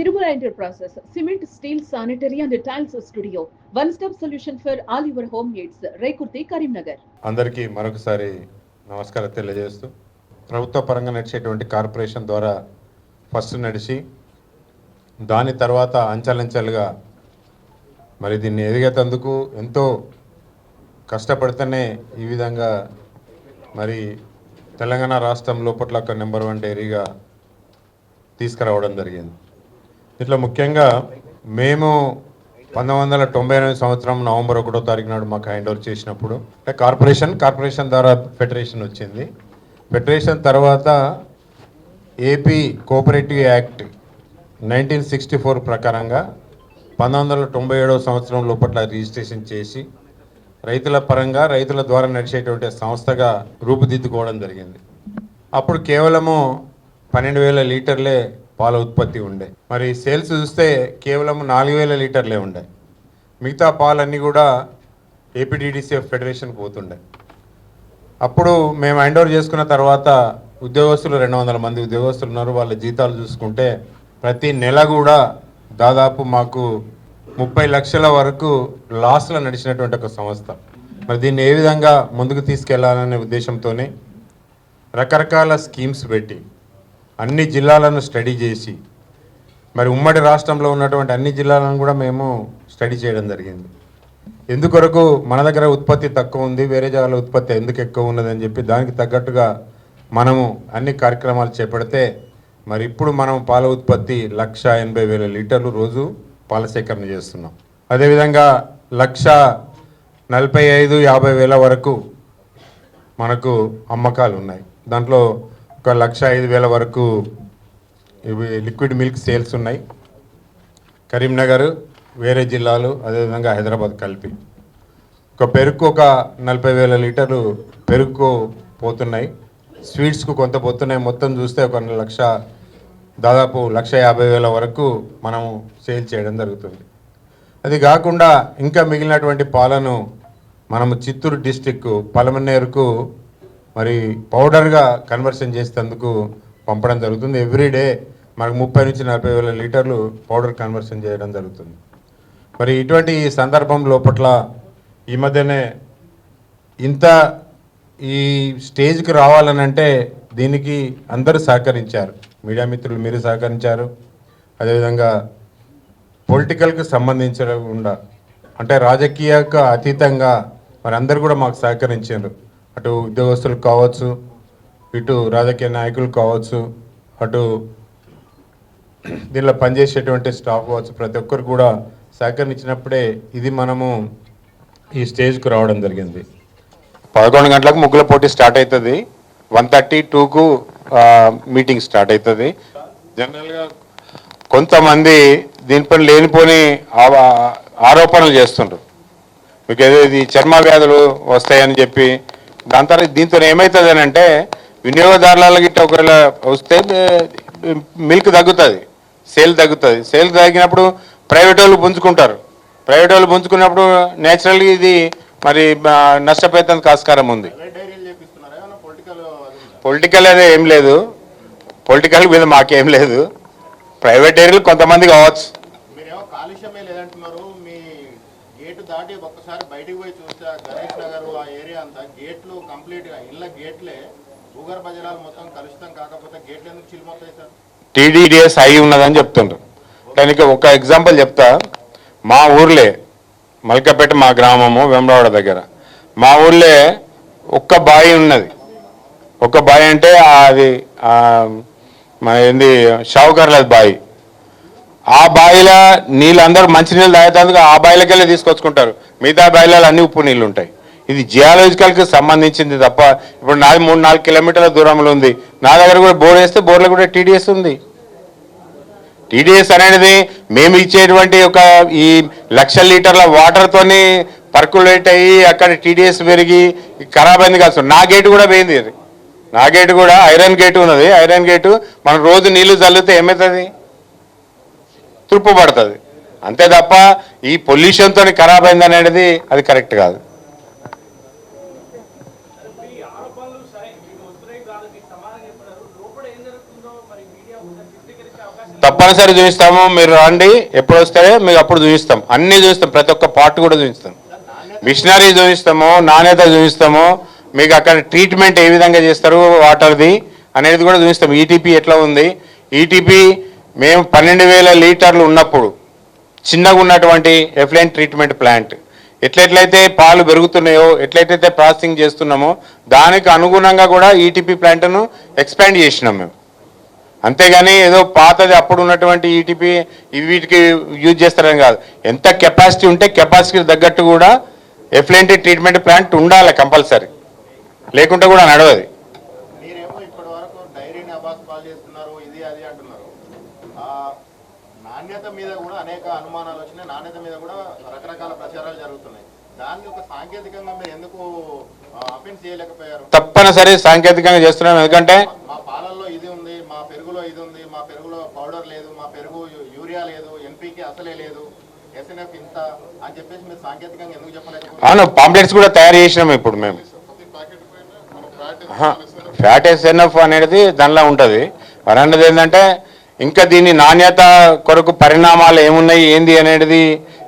Tirumala Enterprises, cement, steel, sanitary and tiles studio. One stop solution for all your home needs Rekurthi Karimnagar అందరికీ మరొకసారి నమస్కారం తెలియజేస్తూ ప్రభుత్వ పరంగా నడిచేటువంటి కార్పొరేషన్ ద్వారా ఫస్ట్ నడిచి దాని తర్వాత అంచెలంచెలుగా మరి దీన్ని ఎదిగేటందుకు ఎంతో కష్టపడితేనే ఈ విధంగా మరి తెలంగాణ రాష్ట్రం లోపట్ల ఒక నెంబర్ వన్ డైరీగా తీసుకురావడం జరిగింది. ఇట్లా ముఖ్యంగా మేము పంతొమ్మిది వందల తొంభై ఎనిమిది సంవత్సరం నవంబర్ ఒకటో తారీఖు నాడు మాకు హ్యాండ్ ఓవర్ చేసినప్పుడు అంటే కార్పొరేషన్ కార్పొరేషన్ ద్వారా ఫెడరేషన్ వచ్చింది. ఫెడరేషన్ తర్వాత AP cooperative act nineteen sixty four ప్రకారంగా పంతొమ్మిది వందల తొంభై ఏడవ సంవత్సరం లోపల రిజిస్ట్రేషన్ చేసి రైతుల పరంగా రైతుల ద్వారా నడిచేటువంటి సంస్థగా రూపుదిద్దుకోవడం జరిగింది. అప్పుడు కేవలము పన్నెండు వేల లీటర్లే పాల ఉత్పత్తి ఉండే. మరి సేల్స్ చూస్తే కేవలం నాలుగు వేల లీటర్లే ఉండే. మిగతా పాలన్నీ కూడా ఏపీడీడీసీఎఫ్ ఫెడరేషన్ పోతుండే. అప్పుడు మేము హ్యాండ్ ఓవర్ చేసుకున్న తర్వాత ఉద్యోగస్తులు రెండు వందల మంది ఉద్యోగస్తులు ఉన్నారు. వాళ్ళ జీతాలు చూసుకుంటే ప్రతి నెల కూడా దాదాపు మాకు ముప్పై లక్షల వరకు లాస్లో నడిచినటువంటి ఒక సంస్థ. మరి దీన్ని ఏ విధంగా ముందుకు తీసుకెళ్ళాలనే ఉద్దేశంతోనే రకరకాల స్కీమ్స్ పెట్టి అన్ని జిల్లాలను స్టడీ చేసి మరి ఉమ్మడి రాష్ట్రంలో ఉన్నటువంటి అన్ని జిల్లాలను కూడా మేము స్టడీ చేయడం జరిగింది. ఎందుకొరకు మన దగ్గర ఉత్పత్తి తక్కువ ఉంది వేరే జాగాల ఉత్పత్తి ఎందుకు ఎక్కువ ఉన్నదని చెప్పి దానికి తగ్గట్టుగా మనము అన్ని కార్యక్రమాలు చేపడితే మరి ఇప్పుడు మనం పాల ఉత్పత్తి లక్ష ఎనభై వేల లీటర్లు రోజు పాల సేకరణ చేస్తున్నాం. అదేవిధంగా లక్ష నలభై ఐదు యాభై వేల వరకు మనకు అమ్మకాలు ఉన్నాయి. దాంట్లో ఒక లక్ష ఐదు వేల వరకు ఇవి లిక్విడ్ మిల్క్ సేల్స్ ఉన్నాయి. కరీంనగర్ వేరే జిల్లాలు అదేవిధంగా హైదరాబాద్ కలిపి. ఒక పెరుగు ఒక నలభై వేల లీటర్లు పెరుగు పోతున్నాయి. స్వీట్స్కు కొంత పోతున్నాయి. మొత్తం చూస్తే ఒక లక్ష దాదాపు లక్ష యాభై వేల వరకు మనము సేల్ చేయడం జరుగుతుంది. అది కాకుండా ఇంకా మిగిలినటువంటి పాలను మనము చిత్తూరు డిస్టిక్ పలమనేరుకు మరి పౌడర్గా కన్వర్షన్ చేసేందుకు పంపడం జరుగుతుంది. ఎవ్రీడే మనకు ముప్పై నుంచి నలభై వేల లీటర్లు పౌడర్ కన్వర్షన్ చేయడం జరుగుతుంది. మరి ఇటువంటి సందర్భం లోపట్ల ఈ మధ్యనే ఇంత ఈ స్టేజ్కి రావాలనంటే దీనికి అందరూ సహకరించారు. మీడియా మిత్రులు మీరు సహకరించారు. అదేవిధంగా పొలిటికల్కి సంబంధించకుండా అంటే రాజకీయకు అతీతంగా మరి అందరు కూడా మాకు సహకరించారు. అటు ఉద్యోగస్తులు కావచ్చు ఇటు రాజకీయ నాయకులు కావచ్చు అటు దీనిలో పనిచేసేటువంటి స్టాఫ్ కావచ్చు ప్రతి ఒక్కరు కూడా సహకరించినప్పుడే ఇది మనము ఈ స్టేజ్కు రావడం జరిగింది. పదకొండు గంటలకు ముగ్గుల పోటీ స్టార్ట్ అవుతుంది వన్ థర్టీ టూకు మీటింగ్ స్టార్ట్ అవుతుంది జనరల్గా కొంతమంది దీనిపైన లేనిపోని ఆరోపణలు చేస్తుండ్రు. మీకు ఏదో ఇది చర్మ వ్యాధులు వస్తాయని చెప్పి దాని తర్వాత దీంతో ఏమవుతుంది అని అంటే వినియోగదారుల గిట్ట ఒకవేళ వస్తే మిల్క్ తగ్గుతుంది సేల్ తగ్గుతుంది. సేల్ తగ్గినప్పుడు ప్రైవేట్ వాళ్ళు పుంజుకుంటారు. ప్రైవేట్ వాళ్ళు పుంజుకున్నప్పుడు నేచురల్గా ఇది మరి నష్టపోయేందుకు ఆస్కారం ఉంది. పొలిటికల్ అదే ఏం లేదు. పొలిటికల్ మీద మాకేం లేదు. ప్రైవేట్ ఏరియాలు కొంతమంది కావచ్చు. మీరేమో గేటు దాటి ఒక్కసారి బయటికి పోయి చూస్తే గణేష్ నగర్ ఆ ఏరియా అంతా గేట్లు కంప్లీట్గా ఇళ్ళ గేట్లే. భూగర్భ జలాలు మొత్తం కలుషితం కాకపోతే గేట్లు ఎందుకు చిల్లిపోతాయి సార్? టీడీడీఎస్ అయి ఉన్నదని చెప్తుండ్రు. దానికి ఒక ఎగ్జాంపుల్ చెప్తా. మా ఊర్లే మల్కపేట మా గ్రామము వెంబడవాడ దగ్గర. మా ఊర్లే ఒక్క బావి ఉన్నది. ఒక్క బావి అంటే అది ఏంది షావుకర్లది బావి ఆ బాయిలో నీళ్ళు అందరూ మంచినీళ్ళు తాగేటందుకు ఆ బావిలకి తీసుకొచ్చుకుంటారు. మిగతా బావిలలో అన్ని ఉప్పు నీళ్ళు ఉంటాయి ఇది జియాలజికల్కి సంబంధించింది తప్ప ఇప్పుడు నాది మూడు నాలుగు కిలోమీటర్ల దూరంలో ఉంది. నా దగ్గర కూడా బోర్ వేస్తే బోర్లో కూడా టీడీఎస్ ఉంది. టీడీఎస్ అనేది మేము ఇచ్చేటువంటి ఒక ఈ లక్ష లీటర్ల వాటర్తోని పర్కులేట్ అయ్యి అక్కడ టీడీఎస్ పెరిగి ఖరాబ్ అయింది కాదు. నా గేటు కూడా పోయింది అది. నా గేటు కూడా ఐరన్ గేటు ఉన్నది. ఐరన్ గేటు మనం రోజు నీళ్ళు చల్లితే ఏమవుతుంది? తుప్పు పడుతుంది అంతే తప్ప ఈ పొల్యూషన్తో ఖరాబ్ అయింది అనేది అది కరెక్ట్ కాదు. తప్పనిసరి చూపిస్తాము మీరు రండి. ఎప్పుడు వస్తారో మీకు అప్పుడు చూపిస్తాం అన్ని చూపిస్తాం ప్రతి ఒక్క పార్ట్ కూడా చూపిస్తాం మిషనరీ చూపిస్తాము నాణ్యత చూపిస్తాము మీకు అక్కడ ట్రీట్మెంట్ ఏ విధంగా చేస్తారు వాటర్ది అనేది కూడా చూపిస్తాం ఈటీపీ ఎట్లా ఉంది? ఈటీపీ మేము పన్నెండు వేల లీటర్లు ఉన్నప్పుడు చిన్నగా ఉన్నటువంటి ఎఫ్లైన్ ట్రీట్మెంట్ ప్లాంట్. ఎట్లెట్లయితే పాలు పెరుగుతున్నాయో ఎట్లయితే ప్రాసెసింగ్ చేస్తున్నామో దానికి అనుగుణంగా కూడా ఈటీపీ ప్లాంట్ను ఎక్స్పాండ్ చేసినాం మేము. అంతేగాని ఏదో పాతది అప్పుడు ఉన్నటువంటి ఈటీపీ వీటికి యూజ్ చేస్తారని కాదు. ఎంత కెపాసిటీ ఉంటే కెపాసిటీకి తగ్గట్టు కూడా ఎఫ్లెంటీ ట్రీట్మెంట్ ప్లాంట్ ఉండాలి కంపల్సరీ. లేకుంటే కూడా నడవది. డైరీని అబాస్ పాలు చేస్తున్నారు ఇది అది అంటున్నారు. ఆ నాణ్యత మీద కూడా అనేక అనుమానాలు వచ్చినాయి. నాణ్యత మీద కూడా రకరకాల ప్రచారాలు జరుగుతున్నాయి. దాన్ని ఒక సాంకేతికంగా మీరు ఎందుకు అఫెన్స్ చేయలేకపోయారు? తప్పనిసరి సాంకేతికంగా చేస్తున్నాం. ఎందుకంటే మా పాలల్లో ఇది ఉంది మా పెరుగులో ఇది ఉంది మా పెరుగులో పౌడర్ లేదు మా పెరుగు యూరియా లేదు ఎన్పీకే అసలే లేదు ఎస్ఎన్ఎఫ్ ఇంత అని చెప్పేసి మీరు సాంకేతికంగా ఎందుకు చెప్పలేకపోయారు అవును పాంప్లెట్స్ కూడా తయారు చేసినాం ఇప్పుడు మేము. ఫ్యాట్ ఎస్ఎన్ఎఫ్ అనేది దానిలో ఉంటుంది. అన్నది ఏంటంటే ఇంకా దీని నాణ్యత కొరకు పరిణామాలు ఏమున్నాయి ఏంది అనేది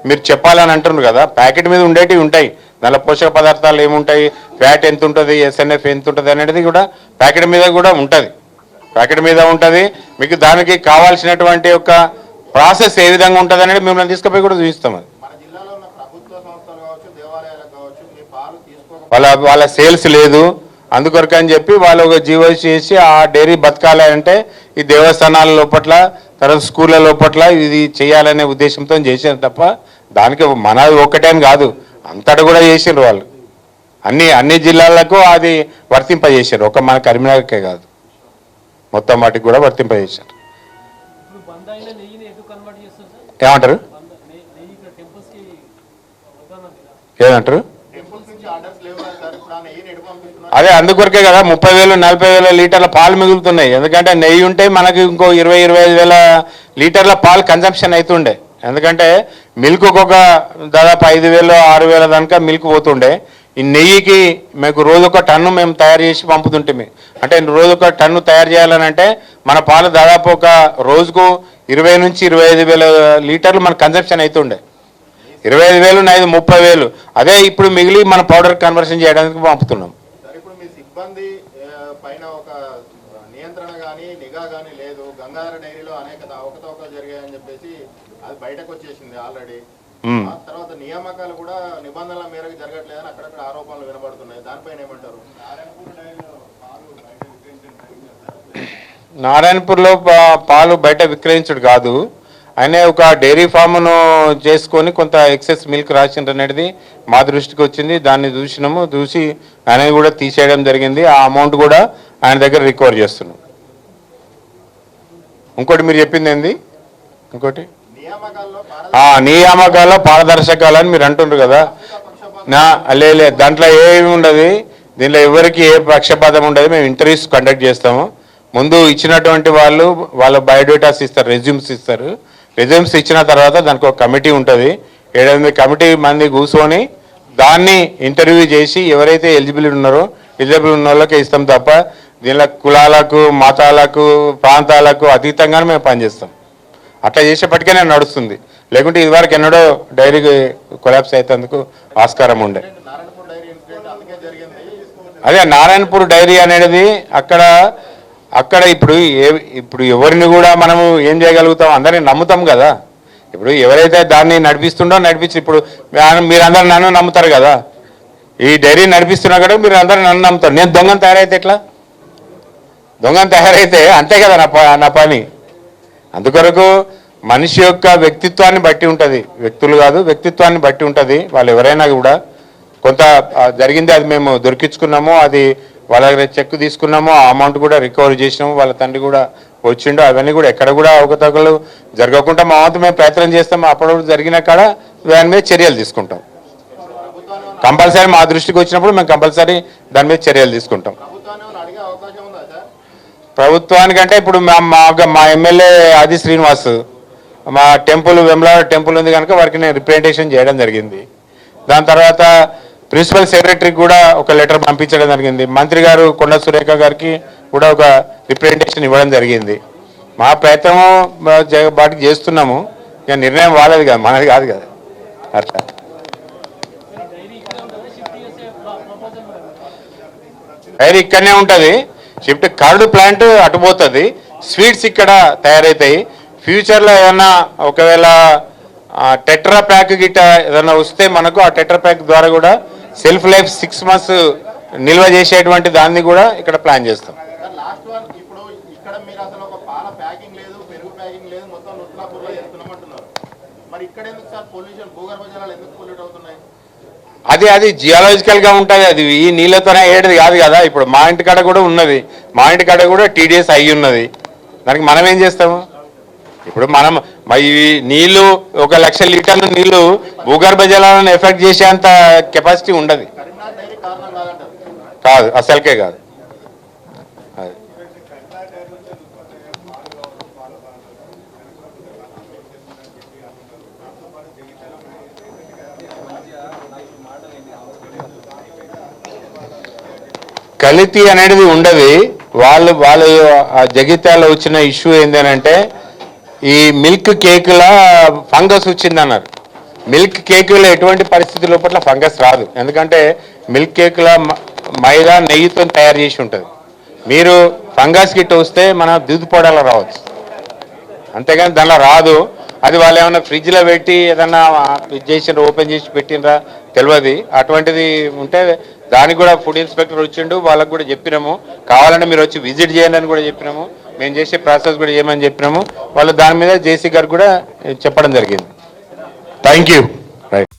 మీరు చెప్పాలని అంటున్నారు కదా. ప్యాకెట్ మీద ఉండేటివి ఉంటాయి. దానిలో పోషక పదార్థాలు ఏముంటాయి ఫ్యాట్ ఎంత ఉంటుంది ఎస్ఎన్ఎఫ్ ఎంత ఉంటుంది అనేది కూడా ప్యాకెట్ మీద కూడా ఉంటుంది. ప్యాకెట్ మీద ఉంటుంది. మీకు దానికి కావాల్సినటువంటి యొక్క ప్రాసెస్ ఏ విధంగా ఉంటుంది అనేది మిమ్మల్ని తీసుకుపోయి కూడా చూపిస్తాం అది. వాళ్ళ వాళ్ళ సేల్స్ లేదు. అందుకొరకు అని చెప్పి వాళ్ళు ఒక జీవో చేసి ఆ డైరీ బతకాలి అంటే ఈ దేవస్థానాల లోపట్ల తర్వాత స్కూళ్ళ లోపట్ల ఇది చేయాలనే ఉద్దేశంతో చేసారు తప్ప దానికి మనది ఒక్కటే అని కాదు. అంతటా కూడా చేసిండ్రు వాళ్ళు. అన్ని అన్ని జిల్లాలకు అది వర్తింపజేశారు. ఒక మన కరీంనగర్కే కాదు. మొత్తం వాటికి కూడా వర్తింపజేశారు. ఏమంటారు? ఏమంటారు? అదే అందుకొరకే కదా ముప్పై వేలు నలభై వేల లీటర్ల పాలు మిగులుతున్నాయి. ఎందుకంటే నెయ్యి ఉంటే మనకి ఇంకో ఇరవై ఇరవై ఐదు వేల లీటర్ల పాలు కన్సంప్షన్ అవుతుండే ఎందుకంటే మిల్క్ ఒక దాదాపు ఐదు వేలు ఆరు వేల దానిక మిల్క్ పోతుండే. ఈ నెయ్యికి మీకు రోజు ఒక టన్ను మేము తయారు చేసి పంపుతుంటే అంటే రోజు ఒక టన్ను తయారు చేయాలని అంటే మన పాలు దాదాపు ఒక రోజుకు ఇరవై నుంచి ఇరవై ఐదు వేల లీటర్లు మన కన్సంప్షన్ అవుతుండే ఇరవై ఐదు వేలు నైదు ముప్పై వేలు. అదే ఇప్పుడు మిగిలి మన పౌడర్ కన్వర్షన్ చేయడానికి పంపుతున్నాం. సిబ్బంది పైన ఒక నియంత్రణ కానీ నిఘా కానీ లేదు. గంగాధర డైరీలో అనేక అవకతవకలు జరిగాయని చెప్పేసి అది బయటకు వచ్చేసింది ఆల్రెడీ. ఆ తర్వాత నియామకాలు కూడా నిబంధనల మేరకు జరగట్లేదని అక్కడక్కడ ఆరోపణలు వినబడుతున్నాయి. దానిపైన ఏమంటారు? నారాయణపూర్లో పా- పాలు బయట విక్రయించుడు కాదు. ఆయన ఒక డైరీ ఫామ్ను చేసుకొని కొంత ఎక్సెస్ మిల్క్ రాసిండ్రు అనేది మా దృష్టికి వచ్చింది. దాన్ని చూసినాము చూసి ఆయన కూడా తీసేయడం జరిగింది. ఆ అమౌంట్ కూడా ఆయన దగ్గర రికవర్ చేస్తున్నాం. ఇంకోటి మీరు చెప్పింది ఏంది? ఇంకోటి? నియామకాల పారదర్శకాలు అని మీరు అంటుండ్రు కదా. నా లే, దాంట్లో ఏమి ఉండదు. దీనిలో ఎవరికి ఏ పక్షపాతం ఉండదు. మేము ఇంటర్వ్యూస్ కండక్ట్ చేస్తాము. ముందు ఇచ్చినటువంటి వాళ్ళు వాళ్ళ బయోడేటాస్ ఇస్తారు రెజ్యూమ్స్ ఇస్తారు. రెజ్యూమ్స్ ఇచ్చిన తర్వాత దానికి ఒక కమిటీ ఉంటుంది. ఏడెనిమిది కమిటీ మంది కూర్చొని దాన్ని ఇంటర్వ్యూ చేసి ఎవరైతే ఎలిజిబుల్ ఉన్నారో ఎలిజిబుల్ ఉన్న వాళ్ళకే ఇస్తాం తప్ప దీనిలో కులాలకు మతాలకు ప్రాంతాలకు అతీతంగానే మేము పనిచేస్తాం. అట్లా చేసేపటికే నేను నడుస్తుంది. లేకుంటే ఇదివరకు ఎన్నడో డైరీ కొలాప్స్ అయ్యేందుకు ఆస్కారం ఉండే. అదే నారాయణపూర్ డైరీ అనేది అక్కడ అక్కడ ఇప్పుడు ఏ ఇప్పుడు ఎవరిని కూడా మనము ఏం చేయగలుగుతాం? అందరిని నమ్ముతాం కదా. ఇప్పుడు ఎవరైతే దాన్ని నడిపిస్తుండో నడిపించి ఇప్పుడు మీరందరూ నన్ను నమ్ముతారు కదా. ఈ డైరీ నడిపిస్తున్నా కూడా మీరు అందరూ నన్ను నమ్ముతారు. నేను దొంగను తయారైతే ఎట్లా? దొంగను తయారైతే అంతే కదా నా ప- నా పని. అందుకొరకు మనిషి యొక్క వ్యక్తిత్వాన్ని బట్టి ఉంటుంది. వ్యక్తులు కాదు వ్యక్తిత్వాన్ని బట్టి ఉంటుంది. వాళ్ళు ఎవరైనా కూడా కొంత జరిగింది అది మేము దొరికించుకున్నాము అది వాళ్ళ దగ్గర చెక్ తీసుకున్నాము ఆ అమౌంట్ కూడా రికవర్ చేసినాము వాళ్ళ తండ్రి కూడా వచ్చిండు అవన్నీ కూడా ఎక్కడ కూడా అవకతవకలు జరగకుండా మా వంతు మేము ప్రయత్నం చేస్తాము. అప్పుడు జరిగిన కాడ దాని మీద చర్యలు తీసుకుంటాం. కంపల్సరీ మా దృష్టికి వచ్చినప్పుడు మేము కంపల్సరీ దాని మీద చర్యలు తీసుకుంటాం. ప్రభుత్వానికంటే ఇప్పుడు మా మా మా ఎమ్మెల్యే ఆది శ్రీనివాస్ మా టెంపుల్ వెమ్లా టెంపుల్ ఉంది కనుక వారికి నేను రిప్రజెంటేషన్ చేయడం జరిగింది. దాని తర్వాత ప్రిన్సిపల్ సెక్రటరీకి కూడా ఒక లెటర్ పంపించడం జరిగింది. మంత్రి గారు కొండ సురేఖ గారికి కూడా ఒక రిప్రజెంటేషన్ ఇవ్వడం జరిగింది. మా ప్రయత్నము మా చేస్తున్నాము. ఇక నిర్ణయం వాళ్ళది కదా మనది కాదు కదా. అట్లా. డైరీ ఇక్కడనే ఉంటుంది. షిఫ్ట్ కరడు ప్లాంట్ అటుపోతుంది స్వీట్స్ ఇక్కడ తయారవుతాయి ఫ్యూచర్లో ఏదన్నా ఒకవేళ టెట్రా ప్యాక్ గిట్ట ఏదైనా వస్తే మనకు ఆ టెట్రా ప్యాక్ ద్వారా కూడా సెల్ఫ్ లైఫ్ సిక్స్ మంత్స్ నిల్వ చేసేటువంటి దాన్ని కూడా ఇక్కడ ప్లాన్ చేస్తాం. అది అది జియాలజికల్గా ఉంటుంది అది ఈ నీళ్ళతోనే ఏడది కాదు కదా. ఇప్పుడు మా ఇంటి కాడ కూడా ఉన్నది. మా ఇంటి కాడ కూడా టీడీఎస్ అయ్యి ఉన్నది. దానికి మనం ఏం చేస్తాము? ఇప్పుడు మనం ఇవి నీళ్ళు ఒక లక్ష లీటర్ల నీళ్ళు భూగర్భ జలాలను ఎఫెక్ట్ చేసేంత కెపాసిటీ ఉండదు. కాదు అసలుకే కాదు. అది. అనేది ఉండదు. వాళ్ళు వాళ్ళ జగిత్యాల వచ్చిన ఇష్యూ ఏంటంటే ఈ మిల్క్ కేకుల ఫంగస్ వచ్చిందన్నారు. మిల్క్ కేకులో ఎటువంటి పరిస్థితి లోపల ఫంగస్ రాదు. ఎందుకంటే మిల్క్ కేకుల మైదా నెయ్యితో తయారు చేసి ఉంటుంది. మీరు ఫంగస్ గిట్ వస్తే మన దుద్దు పొడాలో రావచ్చు. అంతేగాని దానిలో రాదు. అది వాళ్ళు ఏమైనా ఫ్రిడ్జ్లో పెట్టి ఏదన్నా ఇది చేసిండ్రు ఓపెన్ చేసి పెట్టినరా తెలియదు అటువంటిది ఉంటే దానికి కూడా ఫుడ్ ఇన్స్పెక్టర్ వచ్చిండు. వాళ్ళకు కూడా చెప్పినాము. కావాలంటే మీరు వచ్చి విజిట్ చేయండి అని కూడా చెప్పినాము. మేము చేసే ప్రాసెస్ కూడా ఏమని చెప్పినాము వాళ్ళు దాని మీద జేసీ గారు కూడా చెప్పడం జరిగింది. Thank you right